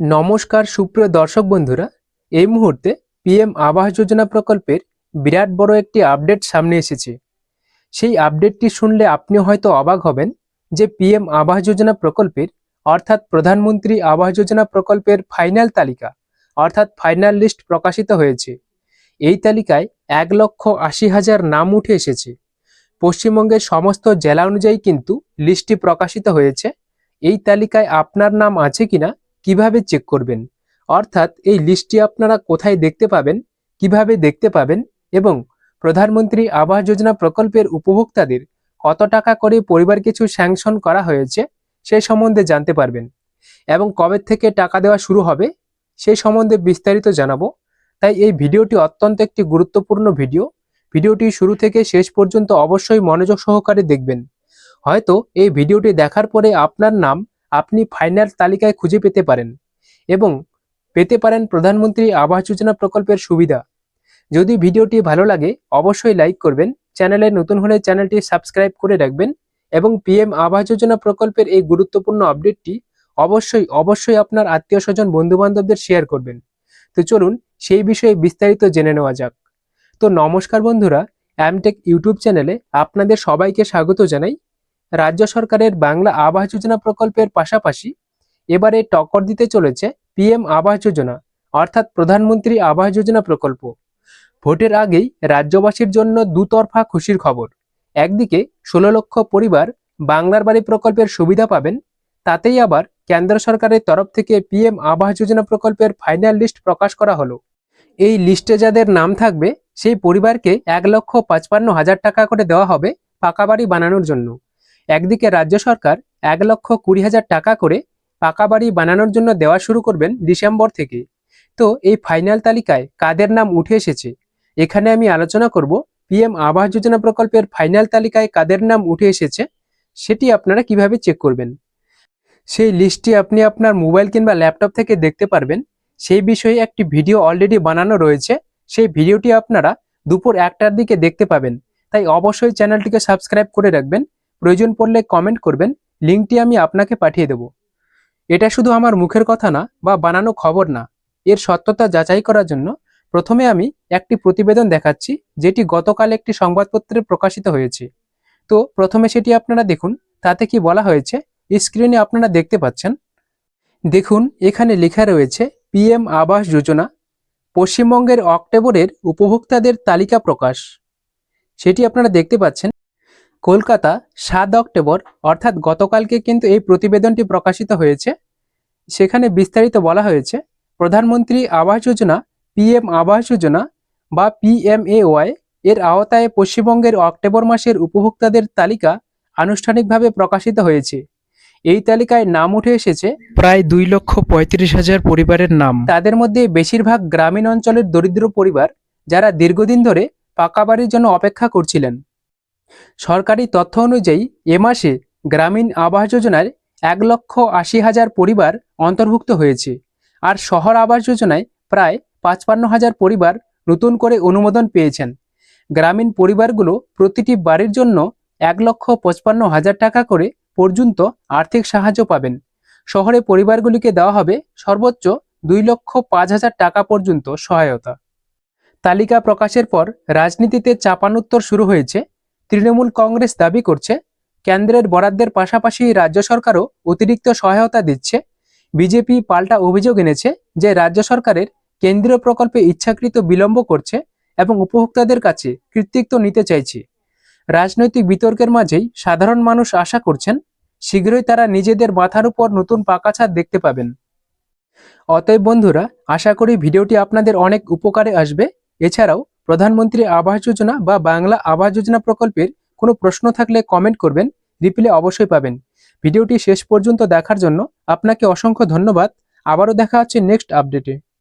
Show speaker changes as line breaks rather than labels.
নমস্কার, সুপ্রিয় দর্শক বন্ধুরা, এই মুহূর্তে পিএম আবাস যোজনা প্রকল্পের বিরাট বড় একটি আপডেট সামনে এসেছে। সেই আপডেটটি শুনলে আপনি হয়তো অবাক হবেন যে পিএম আবাস যোজনা প্রকল্পের, অর্থাৎ প্রধানমন্ত্রী আবাস যোজনা প্রকল্পের ফাইনাল তালিকা, অর্থাৎ ফাইনাল লিস্ট প্রকাশিত হয়েছে। এই তালিকায় এক লক্ষ আশি হাজার নাম উঠে এসেছে। পশ্চিমবঙ্গের সমস্ত জেলা অনুযায়ী কিন্তু লিস্টটি প্রকাশিত হয়েছে। এই তালিকায় আপনার নাম আছে কিনা কীভাবে চেক করবেন? অর্থাৎ এই লিস্টটি আপনারা কোথায় দেখতে পাবেন, কীভাবে দেখতে পাবেন এবং প্রধানমন্ত্রী আবাস যোজনা প্রকল্পের উপভোক্তাদের কত টাকা করে পরিবার কিছু স্যাংশন করা হয়েছে সে সম্বন্ধে জানতে পারবেন। এবং কবে থেকে টাকা দেওয়া শুরু হবে সেই সম্বন্ধে বিস্তারিত জানাব। তাই এই ভিডিওটি অত্যন্ত একটি গুরুত্বপূর্ণ ভিডিও। ভিডিওটি শুরু থেকে শেষ পর্যন্ত অবশ্যই মনোযোগ সহকারে দেখবেন। হয়তো এই ভিডিওটি দেখার পরে আপনার নাম আপনি ফাইনাল তালিকায় খুঁজে পেতে পারেন এবং পেতে পারেন প্রধানমন্ত্রী আবাস যোজনা প্রকল্পের সুবিধা। যদি ভিডিওটি ভালো লাগে, অবশ্যই লাইক করবেন চ্যানেলে নতুন হলে চ্যানেলটি সাবস্ক্রাইব করে রাখবেন এবং পিএম আবাস যোজনা প্রকল্পের এই গুরুত্বপূর্ণ আপডেটটি অবশ্যই অবশ্যই আপনার আত্মীয় স্বজন বন্ধু বান্ধবদের শেয়ার করবেন। তো চলুন, সেই বিষয়ে বিস্তারিত জেনে নেওয়া যাক। তো নমস্কার বন্ধুরা অ্যামটেক ইউটিউব চ্যানেলে আপনাদের সবাইকে স্বাগত জানাই। রাজ্য সরকারের বাংলা আবাস যোজনা প্রকল্পের পাশাপাশি এবারে টক্কর দিতে চলেছে পিএম আবাস যোজনা, অর্থাৎ প্রধানমন্ত্রী আবাস যোজনা প্রকল্প। ভোটের আগেই রাজ্যবাসীর জন্য দুতরফা খুশির খবর। একদিকে ষোলো লক্ষ পরিবার বাংলার বাড়ি প্রকল্পের সুবিধা পাবেন, তাতেই আবার কেন্দ্র সরকারের তরফ থেকে পিএম আবাস যোজনা প্রকল্পের ফাইনাল লিস্ট প্রকাশ করা হলো। এই লিস্টে যাদের নাম থাকবে, সেই পরিবারকে এক লক্ষ পাঁচপান্ন হাজার টাকা করে দেওয়া হবে পাকা বাড়ি বানানোর জন্য। একদিকে রাজ্য সরকার এক লক্ষ কুড়ি হাজার টাকা করে পাকা বাড়ি বানানোর জন্য দেওয়া শুরু করবেন ডিসেম্বর থেকে। তো এই ফাইনাল তালিকায় কাদের নাম উঠে এসেছে? এখানে আমি আলোচনা করব পিএম আবাস যোজনা প্রকল্পের ফাইনাল তালিকায় কাদের নাম উঠে এসেছে, সেটি আপনারা কীভাবে চেক করবেন। সেই লিস্টটি আপনি আপনার মোবাইল কিংবা ল্যাপটপ থেকে দেখতে পারবেন। সেই বিষয়ে একটি ভিডিও অলরেডি বানানো রয়েছে। সেই ভিডিওটি আপনারা দুপুর একটার দিকে দেখতে পাবেন। তাই অবশ্যই চ্যানেলটিকে সাবস্ক্রাইব করে রাখবেন। প্রয়োজন পড়লে কমেন্ট করবেন লিঙ্কটি আমি আপনাকে পাঠিয়ে দেব। এটা শুধু আমার মুখের কথা না বা বানানো খবর না, এর সত্যতা যাচাই করার জন্য প্রথমে আমি একটি প্রতিবেদন দেখাচ্ছি, যেটি গতকাল একটি সংবাদপত্রে প্রকাশিত হয়েছে। তো প্রথমে সেটি আপনারা দেখুন, তাতে কি বলা হয়েছে স্ক্রিনে আপনারা দেখতে পাচ্ছেন। দেখুন, এখানে লেখা রয়েছে পিএম আবাস যোজনা, পশ্চিমবঙ্গের অক্টোবরের উপভোক্তাদের তালিকা প্রকাশ। সেটি আপনারা দেখতে পাচ্ছেন। কলকাতা সাত অক্টোবর অর্থাৎ গতকালকে কিন্তু এই প্রতিবেদনটি প্রকাশিত হয়েছে। সেখানে বিস্তারিত বলা হয়েছে প্রধানমন্ত্রী আবাস যোজনা পিএম আবাস যোজনা বা পিএমএওয়াই এর আওতায় পশ্চিমবঙ্গের অক্টোবর মাসের উপভোক্তাদের তালিকা আনুষ্ঠানিকভাবে প্রকাশিত হয়েছে। এই তালিকায় নাম উঠে এসেছে প্রায় দুই লক্ষ পঁয়ত্রিশ হাজার পরিবারের নাম। তাদের মধ্যে বেশিরভাগ গ্রামীণ অঞ্চলের দরিদ্র পরিবার যারা দীর্ঘদিন ধরে পাকা বাড়ির জন্য অপেক্ষা করছিলেন। সরকারি তথ্য অনুযায়ী, এ মাসে গ্রামীণ আবাস যোজনায় এক লক্ষ আশি হাজার পরিবার অন্তর্ভুক্ত হয়েছে আর শহর আবাস যোজনায় প্রায় পাঁচপান্ন হাজার পরিবার নতুন করে অনুমোদন পেয়েছেন। গ্রামীণ পরিবারগুলো প্রতিটি বাড়ির জন্য এক লক্ষ পঁচপান্ন হাজার টাকা করে পর্যন্ত আর্থিক সাহায্য পাবেন। শহরে পরিবারগুলিকে দেওয়া হবে সর্বোচ্চ দুই লক্ষ পাঁচ হাজার টাকা পর্যন্ত সহায়তা। তালিকা প্রকাশের পর রাজনীতিতে চাপানোত্তর শুরু হয়েছে তৃণমূল কংগ্রেস দাবি করছে, কেন্দ্রের বরাদ্দের পাশাপাশি রাজ্য সরকারও অতিরিক্ত সহায়তা দিচ্ছে। বিজেপি পাল্টা অভিযোগ এনেছে যে রাজ্য সরকারের কেন্দ্রীয় প্রকল্পে ইচ্ছাকৃত বিলম্ব করছে এবং উপভোক্তাদের কাছে কৃতিত্ব নিতে চাইছে। রাজনৈতিক বিতর্কের মাঝেই সাধারণ মানুষ আশা করছেন, শীঘ্রই তারা নিজেদের মাথার উপর নতুন পাকা ছাদ দেখতে পাবেন। অতএব বন্ধুরা, আশা করি ভিডিওটি আপনাদের অনেক উপকারে আসবে। এছাড়াও প্রধানমন্ত্রী আবাস যোজনা বা বাংলা আবাস যোজনা প্রকল্পের কোনো প্রশ্ন থাকলে কমেন্ট করবেন রিপ্লে অবশ্যই পাবেন। ভিডিওটি শেষ পর্যন্ত দেখার জন্য আপনাকে অসংখ্য ধন্যবাদ। আবারও দেখা হচ্ছে নেক্সট আপডেটে